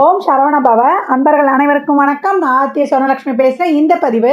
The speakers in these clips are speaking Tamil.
ஓம் சரவண பவ. அன்பர்கள் அனைவருக்கும் வணக்கம். நான் ஆத்திய சொர்ணலட்சுமி பேசுகிறேன் இந்த பதிவு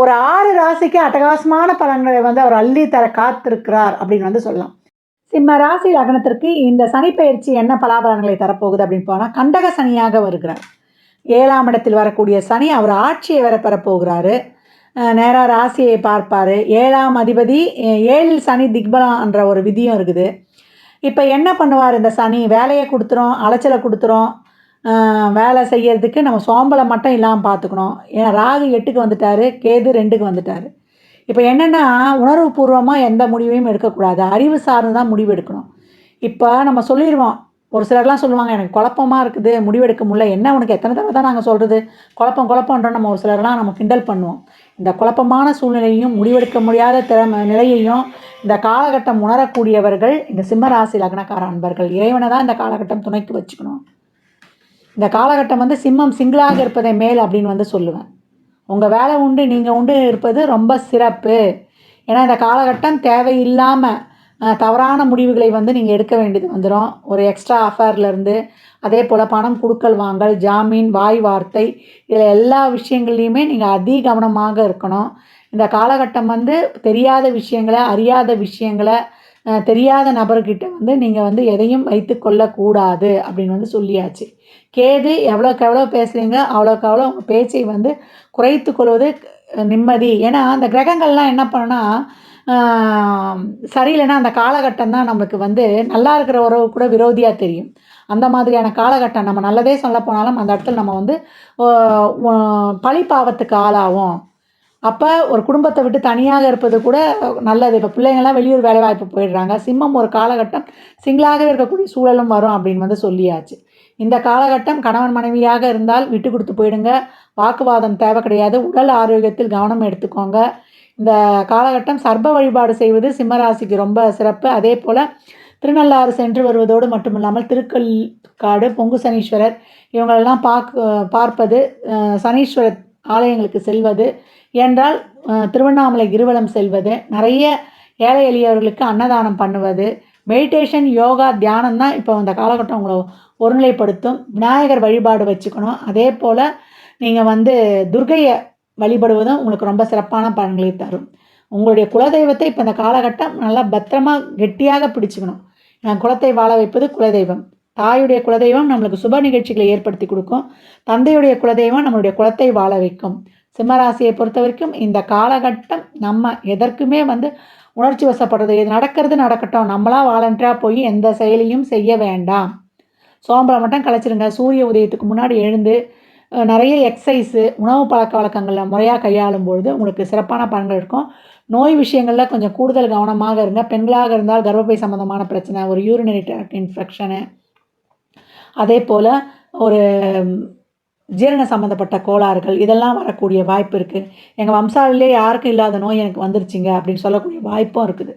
ஒரு ஆறு ராசிக்கு அட்டகாசமான பலன்களை வந்து அவர் அள்ளி தர காத்திருக்கிறார் அப்படின்னு வந்து சொல்லலாம். சிம்ம ராசி லக்னத்திற்கு இந்த சனிப்பெயர்ச்சி என்ன பலாபலன்களை தரப்போகுது அப்படின்னு போனால் கண்டக சனியாக வருகிறார். ஏழாம் இடத்தில் வரக்கூடிய சனி அவர் ஆட்சியை வர பெறப்போகிறாரு. நேராக ராசியை பார்ப்பார். ஏழாம் அதிபதி ஏழில் சனி திக்பலம் என்ற ஒரு விதியும் இருக்குது. இப்போ என்ன பண்ணுவார் இந்த சனி? வேலையை கொடுத்துரும் அலைச்சலை கொடுத்துரும். வேலை செய்கிறதுக்கு நம்ம சோம்பலை மட்டும் இல்லாமல் பார்த்துக்கணும் ஏன்னா ராகு எட்டுக்கு வந்துட்டாரு கேது ரெண்டுக்கு வந்துட்டார். இப்போ என்னென்னா உணர்வுபூர்வமாக எந்த முடிவையும் எடுக்கக்கூடாது. அறிவு சார்ந்து தான் முடிவு எடுக்கணும். இப்போ நம்ம சொல்லிடுவோம் ஒரு சிலர்லாம் சொல்லுவாங்க எனக்கு குழப்பமாக இருக்குது முடிவெடுக்க முடியல. என்ன உனக்கு? எத்தனை தடவை தான் நாங்கள் சொல்கிறது குழப்பம் குழப்பம்ன்ற நம்ம ஒரு சிலர்லாம் நம்ம கிண்டல் பண்ணுவோம். இந்த குழப்பமான சூழ்நிலையும் முடிவெடுக்க முடியாத திறமை நிலையையும் இந்த காலகட்டம் உணரக்கூடியவர்கள் இந்த சிம்மராசி லக்னக்கார அன்பர்கள். இறைவனை தான் இந்த காலகட்டம் துணைக்கு வச்சுக்கணும். இந்த காலகட்டம் வந்து சிம்மம் சிங்கிளாக இருப்பதை மேல் அப்படின்னு வந்து சொல்லுவேன். உங்கள் வேலை உண்டு நீங்கள் உண்டு இருப்பது ரொம்ப சிறப்பு. ஏன்னா இந்த காலகட்டம் தேவையில்லாமல் தவறான முடிவுகளை வந்து நீங்கள் எடுக்க வேண்டியது வந்துடும் ஒரு எக்ஸ்ட்ரா அஃபேர்லேருந்து அதே போல் பணம் கொடுக்கல் வாங்கல் ஜாமீன் வாய் வார்த்தை இதில் எல்லா விஷயங்கள்லையுமே நீங்கள் அதி கவனமாக இருக்கணும். இந்த காலகட்டம் வந்து தெரியாத விஷயங்களை அறியாத விஷயங்களை தெரியாத நபர்கிட்ட வந்து நீங்கள் வந்து எதையும் வைத்து கொள்ளக்கூடாது அப்படின்னு வந்து சொல்லியாச்சு. கேது எவ்வளோக்கு எவ்வளோ பேசுகிறீங்க அவ்வளோக்கு அவ்வளோ உங்கள் பேச்சை வந்து குறைத்து கொள்வது நிம்மதி. ஏன்னா அந்த கிரகங்கள்லாம் என்ன பண்ணுன்னா சரியில்லைன்னா அந்த காலகட்டம் தான் நமக்கு வந்து நல்லா இருக்கிற உறவு கூட விரோதியாக தெரியும். அந்த மாதிரியான காலகட்டம் நம்ம நல்லதே சொல்ல போனாலும் அந்த இடத்துல நம்ம வந்து பழிப்பாவத்துக்கு பழி பாவத்துக்கு ஆளாகும் அப்போ ஒரு குடும்பத்தை விட்டு தனியாக இருப்பது கூட நல்லது. இப்போ பிள்ளைங்கள்லாம் வெளியூர் வேலைவாய்ப்பு போயிடுறாங்க. சிம்மம் ஒரு காலகட்டம் சிங்கிளாகவே இருக்கக்கூடிய சூழலும் வரும் அப்படின்னு வந்து சொல்லியாச்சு. இந்த காலகட்டம் கணவன் மனைவியாக இருந்தால் விட்டு கொடுத்து போயிடுங்க. வாக்குவாதம் தேவை கிடையாது. உடல் ஆரோக்கியத்தில் கவனம் எடுத்துக்கோங்க. இந்த காலகட்டம் சர்ப வழிபாடு செய்வது சிம்மராசிக்கு ரொம்ப சிறப்பு. அதே போல் திருநள்ளாறு சென்று வருவதோடு மட்டுமில்லாமல் திருக்கல்காடு பொங்கு சனீஸ்வரர் இவங்களெல்லாம் பார்க்க பார்ப்பது சனீஸ்வரர் ஆலயங்களுக்கு செல்வது என்றால் திருவண்ணாமலை கிருவலம் செல்வது நிறைய ஏழை எளியவர்களுக்கு அன்னதானம் பண்ணுவது மெடிடேஷன் யோகா தியானம் தான் இப்போ அந்த காலகட்டம் உங்களை ஒருநிலைப்படுத்தும். விநாயகர் வழிபாடு வச்சுக்கணும். அதே போல் நீங்கள் வந்து துர்க்கையை வழிபடுவதும் உங்களுக்கு ரொம்ப சிறப்பான பலன்களை தரும். உங்களுடைய குலதெய்வத்தை இப்போ இந்த காலகட்டம் நல்லா பத்திரமா கெட்டியாக பிடிச்சிக்கணும். என் குலத்தை வாழ வைப்பது குலதெய்வம். தாயுடைய குலதெய்வம் நம்மளுக்கு சுப நிகழ்ச்சிகளை ஏற்படுத்தி கொடுக்கும். தந்தையுடைய குலதெய்வம் நம்மளுடைய குலத்தை வாழ வைக்கும். சிம்மராசியை பொறுத்த வரைக்கும் இந்த காலகட்டம் நம்ம எதற்குமே வந்து உணர்ச்சி வசப்படுறது. இது நடக்கிறது நடக்கட்டும். நம்மளாக வாலண்டராக போய் எந்த செயலையும் செய்ய வேண்டாம். சோம்பலை மட்டும் கலைச்சிருங்க. சூரிய உதயத்துக்கு முன்னாடி எழுந்து நிறைய எக்ஸசைஸு உணவு பழக்க வழக்கங்களில் முறையாக கையாளும் பொழுது உங்களுக்கு சிறப்பான பலன்கள் இருக்கும். நோய் விஷயங்களில் கொஞ்சம் கூடுதல் கவனமாக இருங்க. பெண்களாக இருந்தால் கர்ப்பப்பை சம்மந்தமான பிரச்சனை ஒரு யூரினரி ட்ராக்ட் இன்ஃபெக்ஷனு அதே போல் ஒரு ஜீரண சம்மந்தப்பட்ட கோளாறுகள் இதெல்லாம் வரக்கூடிய வாய்ப்பு இருக்குது எங்கள் வம்சாவிலே யாருக்கும் இல்லாத நோய் எனக்கு வந்துருச்சுங்க அப்படின்னு சொல்லக்கூடிய வாய்ப்பும் இருக்குது.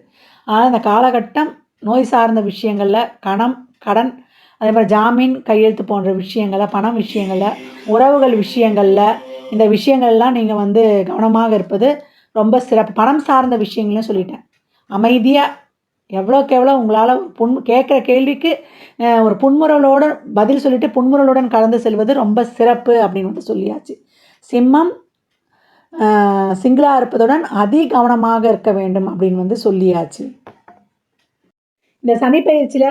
ஆனால் இந்த காலகட்டம் நோய் சார்ந்த விஷயங்களில் கணம் கடன் அதே மாதிரி ஜாமீன் கையெழுத்து போன்ற விஷயங்களில் பணம் விஷயங்களில் உறவுகள் விஷயங்களில் இந்த விஷயங்கள்லாம் நீங்கள் வந்து கவனமாக இருப்பது ரொம்ப சிறப்பு. பணம் சார்ந்த விஷயங்களையும் சொல்லிட்டேன். அமைதியாக எவ்வளோக்கு எவ்வளோ உங்களால் புன் கேட்குற கேள்விக்கு ஒரு புன்முறலோடு பதில் சொல்லிட்டு புன்முறலுடன் கலந்து செல்வது ரொம்ப சிறப்பு அப்படின்னு வந்து சொல்லியாச்சு. சிம்மம் சிங்கிளாக இருப்பதுடன் அதி கவனமாக இருக்க வேண்டும் அப்படின்னு வந்து சொல்லியாச்சு. இந்த சனி பயிற்சியில்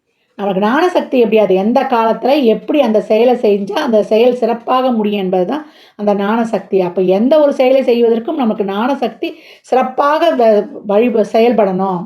நமக்கு ஞானசக்தி எப்படி? அது எந்த காலத்தில் எப்படி அந்த செயலை செஞ்சால் அந்த செயல் சிறப்பாக முடியும் என்பது தான் அந்த ஞானசக்தி. அப்போ எந்த ஒரு செயலை செய்வதற்கும் நமக்கு ஞானசக்தி சிறப்பாக வ- வழி செயல்படணும்.